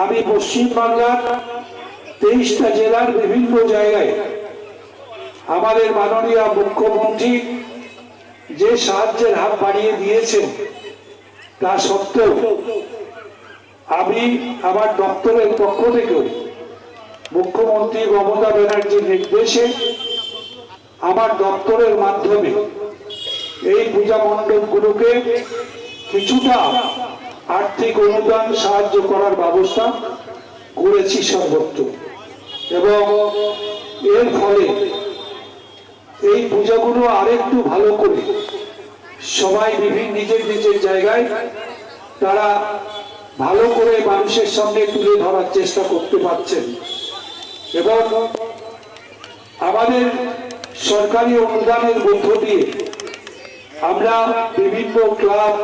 আমি পশ্চিমবাংলার তেইশটা জেলার বিভিন্ন জায়গায় আমাদের মাননীয় মুখ্যমন্ত্রী যে সাহায্যের হাত বাড়িয়ে দিয়েছেন, তা সত্ত্বেও আমি আমার দপ্তরের পক্ষ থেকেও মুখ্যমন্ত্রী মমতা ব্যানার্জির নির্দেশে আমার দপ্তরের মাধ্যমে এই পূজা মণ্ডপগুলোকে কিছুটা আর্থিক অনুদান সাহায্য করার ব্যবস্থা করেছি সর্বত্র। এবং এর ফলে এই পূজাগুলো আরেকটু ভালো করে সবাই বিভিন্ন নিজের নিজের জায়গায় তারা ভালো করে মানুষের সামনে তুলে ধরার চেষ্টা করতে পারছেন। এবং আমাদের সরকারি অনুদানের মধ্য দিয়ে আমরা বিভিন্ন ক্লাব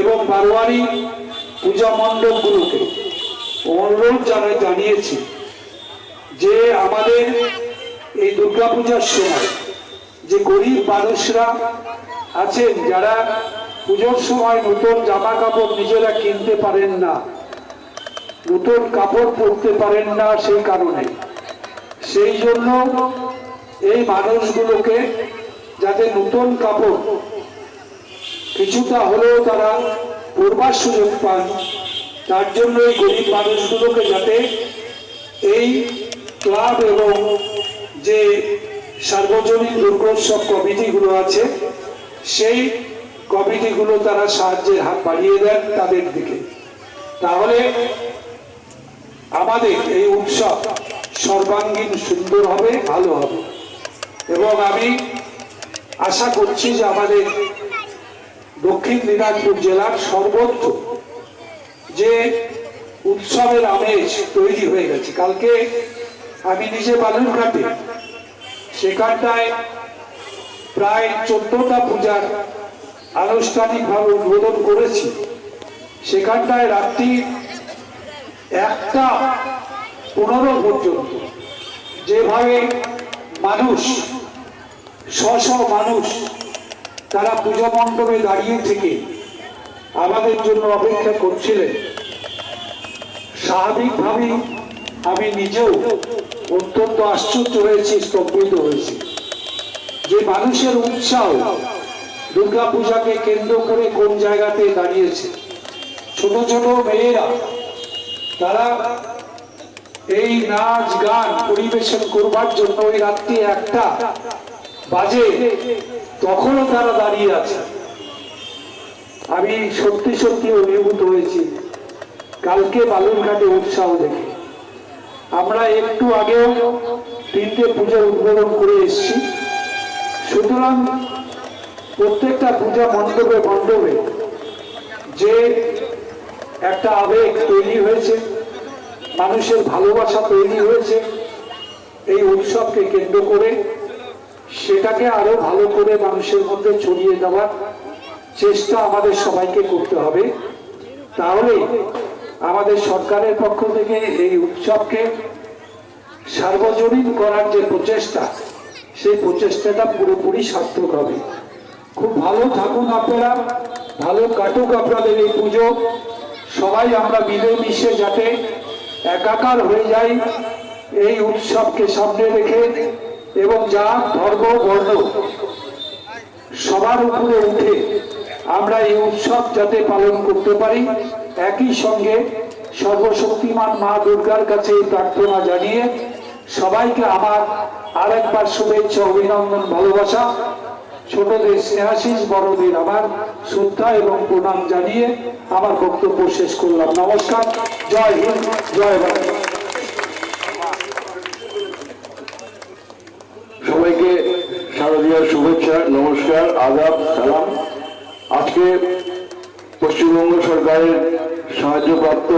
এবং বারোয়ারি পূজা মণ্ডপগুলোকে অনুরোধ জানাই জানিয়েছি যে আমাদের এই দুর্গাপূজার সময় যে গরিব মানুষরা আছেন, যারা পুজোর সময় নতুন জামা কাপড় নিজেরা কিনতে পারেন না, নতুন কাপড় পরতে পারেন না সেই কারণে। সেই জন্য এই মানুষগুলোকে যাতে নতুন কাপড় কিছুটা হলেও তারা পড়বার সুযোগ পান। তার জন্য এই গরিব মানুষগুলোকে যাতে এই ক্লাব এবং যে সার্বজনীন দুর্গোৎসব কমিটিগুলো আছে, সেই কমিটিগুলো তারা সাহায্যের হাত বাড়িয়ে দেন তাদের দিকে। তাহলে আমাদের এই উৎসব সর্বাঙ্গীন সুন্দর হবে, ভালো হবে। এবং আমি আশা করছি যে আমাদের দক্ষিণ দিনাজপুর জেলার সর্বত্র যে উৎসবের আমেজ তৈরি হয়ে গেছে। কালকে আমি নিজে বালুরঘাটে, সেখানটায় প্রায় চোদ্দটা পূজার আনুষ্ঠানিকভাবে উদ্বোধন করেছি। সেখানটায় রাত্রি একটা পনেরো পর্যন্ত যেভাবে মানুষ শ মানুষ তারা পূজা মণ্ডপে দাঁড়িয়ে থেকে আমাদের জন্য অপেক্ষা করছিলেন। স্বাভাবিকভাবেই আমি নিজেও অত্যন্ত আশ্চর্য হয়েছি, স্তম্ভিত হয়েছি। যে মানুষের উৎসাহ দুর্গা পূজাকে কেন্দ্র করে কোন জায়গাতে দাঁড়িয়েছে, ছোট ছোট মেয়েরা, তারা এই নাচ গান পরিবেশন করবার জন্য ওই রাত্রি একটা বাজে তখনও তারা দাঁড়িয়ে আছে। আমি সত্যি সত্যি অভিভূত হয়েছি। কালকে বালুরঘাটে উৎসাহ দেখে। আমরা একটু আগেও তিনটে পূজা উদ্বোধন করে এসেছি। সুতরাং প্রত্যেকটা পূজা মণ্ডপে মণ্ডপে যে একটা আবেগ তৈরি হয়েছে, মানুষের ভালোবাসা তৈরি হয়েছে, এই উৎসবকে কেন্দ্র করে সেটাকে আরও ভালো করে মানুষের মধ্যে ছড়িয়ে দেওয়ার চেষ্টা আমাদের সবাইকে করতে হবে। তাহলে আমাদের সরকারের পক্ষ থেকে এই উৎসবকে সার্বজনীন করার যে প্রচেষ্টা, সেই প্রচেষ্টাটা পুরোপুরি সার্থক হবে। খুব ভালো থাকুন আপনারা, ভালো কাটুক আপনাদের এই পুজো। সবাই আমরা মিলেমিশে যাতে একাকার হয়ে যাই, এই উৎসবকে সামনে রেখে এবং যা ধর্ম বর্ণ, সবার উপরে উঠে আমরা এই উৎসব যাতে পালন করতে পারি, একই সঙ্গে সর্বশক্তিমান মা দুর্গার কাছে প্রার্থনা জানিয়ে সবাইকে আমার আরেকবার শুভেচ্ছা, অভিনন্দন, ভালোবাসা, ছোটদের স্নেহাশিস বড়দের আমার শ্রদ্ধা এবং প্রণাম জানিয়ে আমার বক্তব্য শেষ করলাম। নমস্কার, জয় হিন্দ, জয় বাংলা সবাইকে শারদীয় শুভেচ্ছা নমস্কার আদাব সালাম আজকে পশ্চিমবঙ্গ সরকারের সাহায্যপ্রাপ্ত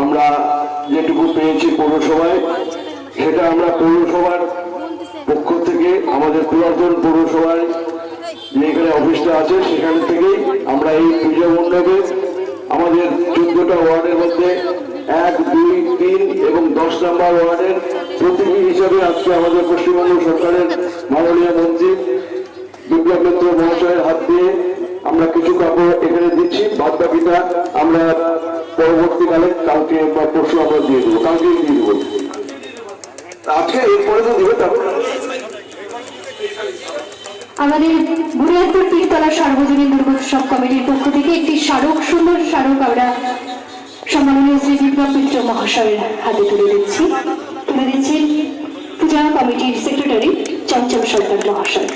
আমরা যেটুকু পেয়েছি পৌরসভায়, সেটা আমরা পৌরসভার পক্ষ থেকে, আমাদের পুরাতন পৌরসভায় যে এখানে অফিসটা আছে, সেখান থেকেই আমরা এই পূজা মণ্ডপে আমাদের চোদ্দটা ওয়ার্ডের মধ্যে এক, দুই, তিন এবং দশ নম্বর ওয়ার্ডের প্রতীকী হিসাবে আজকে আমাদের পশ্চিমবঙ্গ সরকারের মাননীয় মন্ত্রী বিপ্লব মিত্র হাত দিয়ে আমরা কিছু কাপড় এখানে দিচ্ছি বাদ বাকিটা আমরা পরবর্তীকালে কালকে বা পরশু আমরা দিয়ে দেবো, কালকেই দিয়ে দেবো। আজকে এরপরে তো দেবে, তারপর আমাদের বুনিয়াদপুর তিনতলা সার্বজনীন দুর্গোৎসব কমিটির পক্ষ থেকে একটি স্মারক, সুন্দর স্মারক আমরা সম্মাননীয় শ্রী বিপ্লব মিত্র মহাশয়ের হাতে তুলে দিচ্ছি। তুলে দিচ্ছি পূজা কমিটির সেক্রেটারি চঞ্চল সরকার মহাশয়।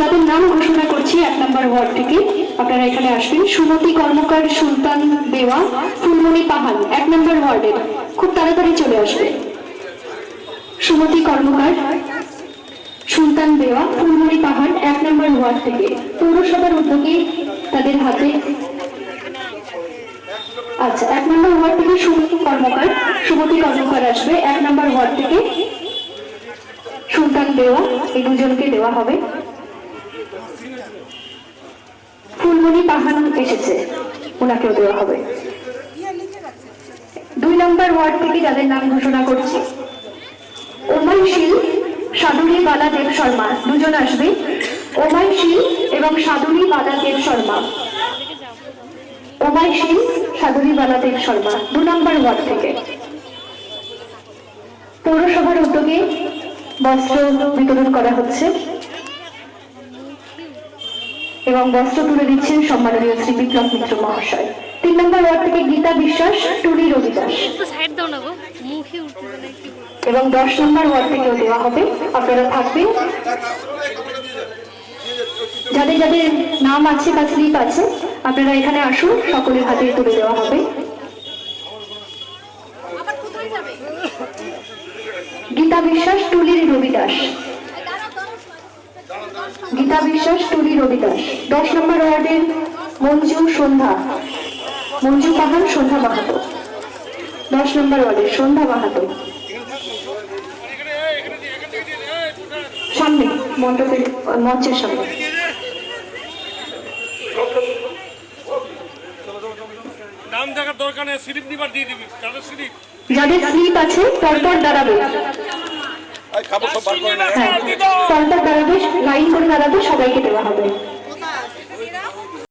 যাদের নাম ঘোষণা করছি, এক নম্বর ওয়ার্ড থেকে। আপনারা এখানে আসবেন। সুমতি কর্মকার সুলতান দেওয়া, ফুলমণি পাহান এক নম্বর ওয়ার্ডের। খুব তাড়াতাড়ি চলে আসবে। সুমতি কর্মকার সুলতান দেওয়া, ফুলমণি পাহাড় এক নম্বর ওয়ার্ড থেকে। পৌরসভার উদ্যোগে তাদের হাতে আচ্ছা এক নম্বর ওয়ার্ড থেকে সুমতি কর্মকার সুমতি কর্মকার আসবে, এক নম্বর ওয়ার্ড থেকে সুলতান দেওয়া। এই দুজনকে দেওয়া হবে। ফুলমণি পাহাড় এসেছে। ওনাকেও দেওয়া হবে। দুই নম্বর ওয়ার্ড থেকে যাদের নাম ঘোষণা করছি ওমাই শীল সাধুরী বালা দেব শর্মা, দুজন আসবে। ওমাই শীল এবং সাধুরী বালা দেব শর্মা। ওমাই শীল সাধুরী বালা দেব শর্মা, দু নম্বর ওয়ার্ড থেকে। পৌরসভার উদ্যোগে বস্ত্র বিতরণ করা হচ্ছে। এবং বস্ত্র তুলে দিচ্ছেন সম্মাননীয় শ্রী বিপ্লব মিত্র মহাশয়। তিন নম্বর ওয়ার্ড থেকে গীতা বিশ্বাস টুনি রবি দাস একটু সাইড দাও না গো মুখে উঠবে না কি বলব? এবং দশ নম্বর ওয়ার্ড থেকেও দেওয়া হবে আপনারা থাকবেন। যাদের যাদের নাম আছে বা স্লিপ আছে আপনারা এখানে আসুন সকলের হাতে তুলে দেওয়া হবে। গীতা বিশ্বাস টুলির রবি দাস গীতা বিশ্বাস টুলি রবি দাস দশ নম্বর ওয়ার্ডের মঞ্জু সন্ধ্যা। মঞ্জু পাহাড় সন্ধ্যা মাহাতো দশ নম্বর ওয়ার্ডের সন্ধ্যা মাহাতো সামনে মণ্ডপের মঞ্চের সামনে। নাম দেখার দরকার নেই স্লিপ নিবার দিয়ে দিবি। যাদের স্লিপ আছে পরপর দাঁড়াবে। খাবার সব বার করে না হ্যাঁ পরপর দাঁড়াবে লাইন করে দাঁড়াবে সবাইকে দেওয়া হবে।